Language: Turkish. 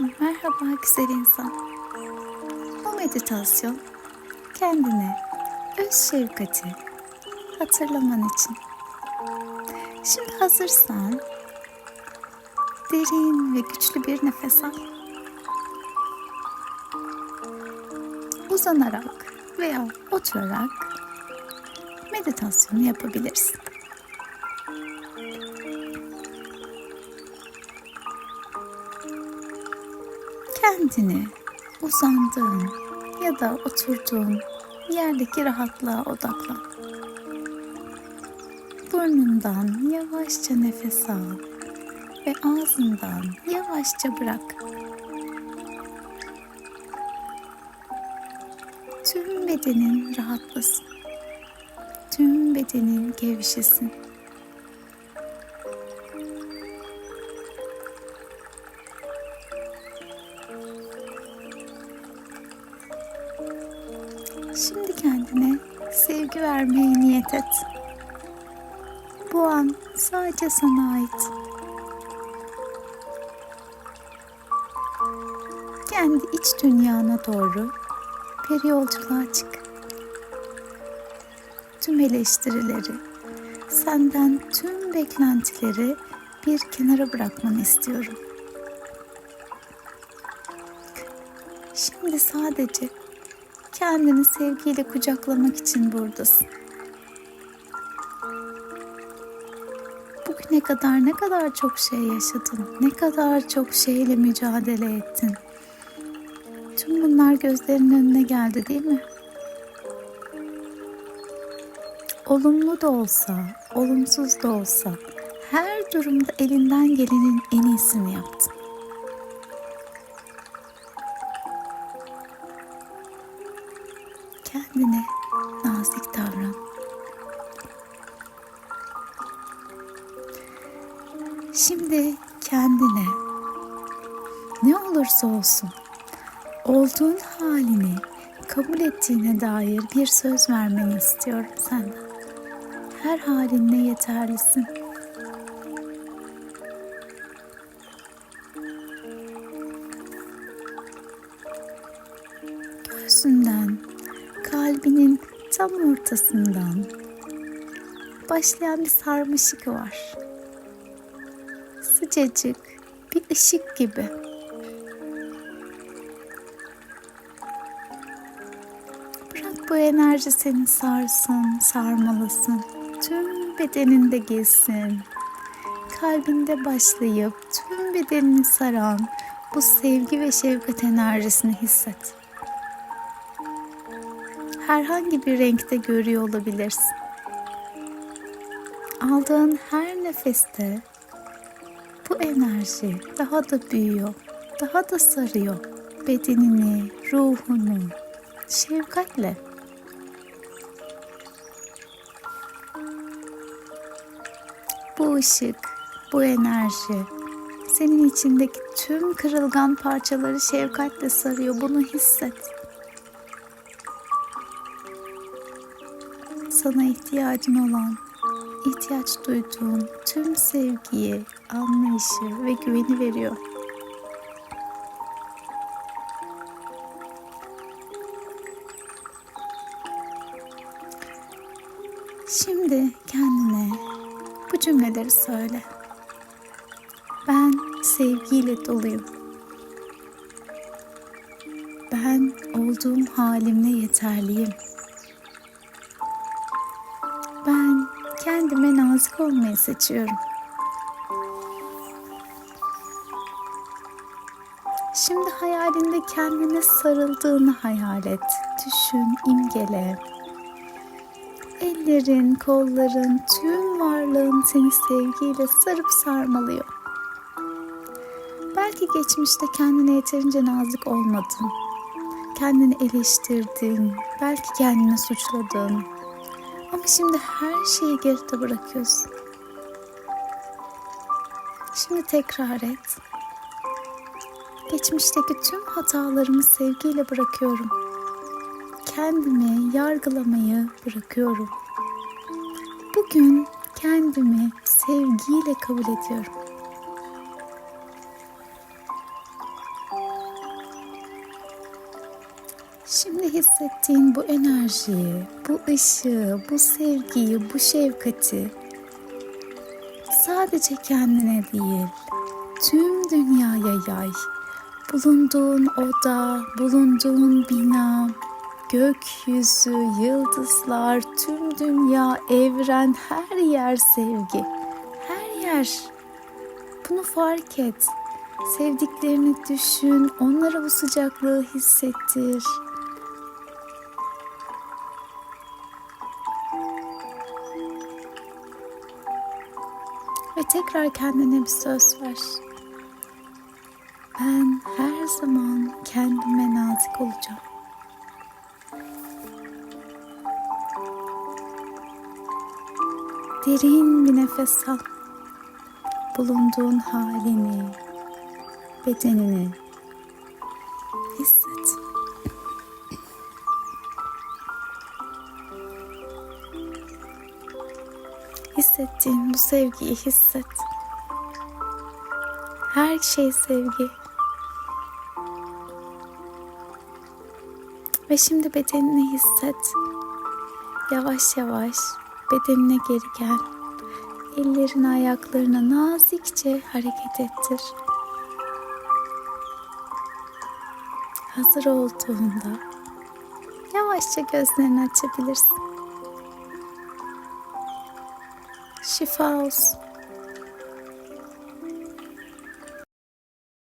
Merhaba güzel insan. Bu meditasyon kendine öz şefkati hatırlaman için. Şimdi hazırsan derin ve güçlü bir nefes al. Uzanarak veya oturarak meditasyonu yapabilirsin. Kendini uzandığın ya da oturduğun yerdeki rahatlığa odaklan. Burnundan yavaşça nefes al ve ağzından yavaşça bırak. Tüm bedenin rahatlasın. Tüm bedenin gevşesin. Kendine sevgi vermeye niyet et. Bu an sadece sana ait. Kendi iç dünyana doğru bir yolculuğa çık. Tüm eleştirileri, senden tüm beklentileri bir kenara bırakmanı istiyorum. Şimdi sadece kendini sevgiyle kucaklamak için buradasın. Bugüne kadar ne kadar çok şey yaşadın, ne kadar çok şeyle mücadele ettin. Tüm bunlar gözlerinin önüne geldi değil mi? Olumlu da olsa, olumsuz da olsa her durumda elinden gelenin en iyisini yaptın. Kendine nazik davran. Şimdi kendine ne olursa olsun olduğun halini kabul ettiğine dair bir söz vermeni istiyorum senden. Her halinle yeterlisin. Kalbinin tam ortasından başlayan bir sarmaşık var. Sıcacık bir ışık gibi. Bırak bu enerji seni sarsın, sarmalasın. Tüm bedeninde gezsin. Kalbinde başlayıp tüm bedenini saran bu sevgi ve şefkat enerjisini hisset herhangi bir renkte görüyor olabilirsin. Aldığın her nefeste bu enerji daha da büyüyor, daha da sarıyor bedenini, ruhunu şefkatle. Bu ışık, bu enerji senin içindeki tüm kırılgan parçaları şefkatle sarıyor. Bunu hisset. Sana ihtiyacın olan, ihtiyaç duyduğun tüm sevgiyi, anlayışı ve güveni veriyor. Şimdi kendine bu cümleleri söyle. Ben sevgiyle doluyum. Ben olduğum halimle yeterliyim. Kendime nazik olmayı seçiyorum. Şimdi hayalinde kendine sarıldığını hayal et. Düşün, imgele. Ellerin, kolların, tüm varlığın seni sevgiyle sarıp sarmalıyor. Belki geçmişte kendine yeterince nazik olmadın. Kendini eleştirdin, belki kendini suçladın. Ama şimdi her şeyi geride bırakıyorsun. Şimdi tekrar et. Geçmişteki tüm hatalarımı sevgiyle bırakıyorum. Kendimi yargılamayı bırakıyorum. Bugün kendimi sevgiyle kabul ediyorum. Şimdi hissettiğin bu enerjiyi, bu ışığı, bu sevgiyi, bu şefkati sadece kendine değil, tüm dünyaya yay. Bulunduğun oda, bulunduğun bina, gökyüzü, yıldızlar, tüm dünya, evren, her yer sevgi. Her yer. Bunu fark et. Sevdiklerini düşün, onlara bu sıcaklığı hissettir. Tekrar kendine bir söz ver. Ben her zaman kendime nazik olacağım. Derin bir nefes al. Bulunduğun halini, bedenini hisset. Hissettiğin bu sevgiyi hisset. Her şey sevgi. Ve şimdi bedenini hisset. Yavaş yavaş bedenine geri gel. Ellerini ayaklarına nazikçe hareket ettir. Hazır olduğunda yavaşça gözlerini açabilirsin. Şifa olsun.